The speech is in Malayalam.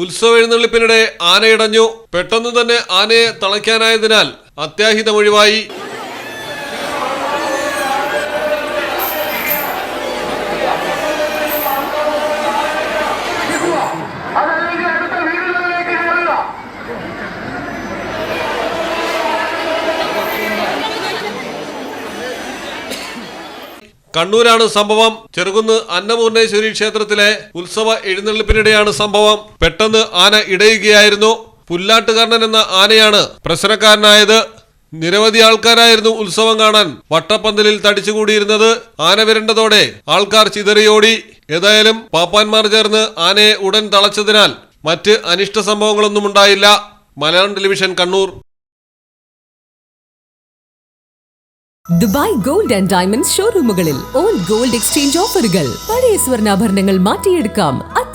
ഉത്സവ എഴുന്നള്ളിപ്പിനിടെ ആനയിടഞ്ഞു. പെട്ടെന്ന് തന്നെ ആനയെ തളയ്ക്കാനായതിനാൽ അത്യാഹിതം കണ്ണൂരാണ് സംഭവം. ചെറുകുന്ന് അന്നപൂർണേശ്വരി ക്ഷേത്രത്തിലെ ഉത്സവ എഴുന്നള്ളിപ്പിനിടെയാണ് സംഭവം. പെട്ടെന്ന് ആന ഇടയുകയായിരുന്നു. പുല്ലാട്ടുകർണൻ എന്ന ആനയാണ് പ്രശ്നക്കാരനായത്. നിരവധി ആൾക്കാരായിരുന്നു ഉത്സവം കാണാൻ വട്ടപ്പന്തലിൽ തടിച്ചുകൂടിയിരുന്നത്. ആന വിരണ്ടതോടെ ആൾക്കാർ ചിതറിയോടി. ഏതായാലും പാപ്പാന്മാർ ചേർന്ന് ആനയെ ഉടൻ തളച്ചതിനാൽ മറ്റ് അനിഷ്ട സംഭവങ്ങളൊന്നും ഉണ്ടായില്ല. Malayalam television Kannur. Dubai gold and diamonds ഷോറൂമുകളിൽ old gold exchange ഓഫറുകൾ. പഴയ സ്വർണാഭരണങ്ങൾ മാറ്റിയെടുക്കാം.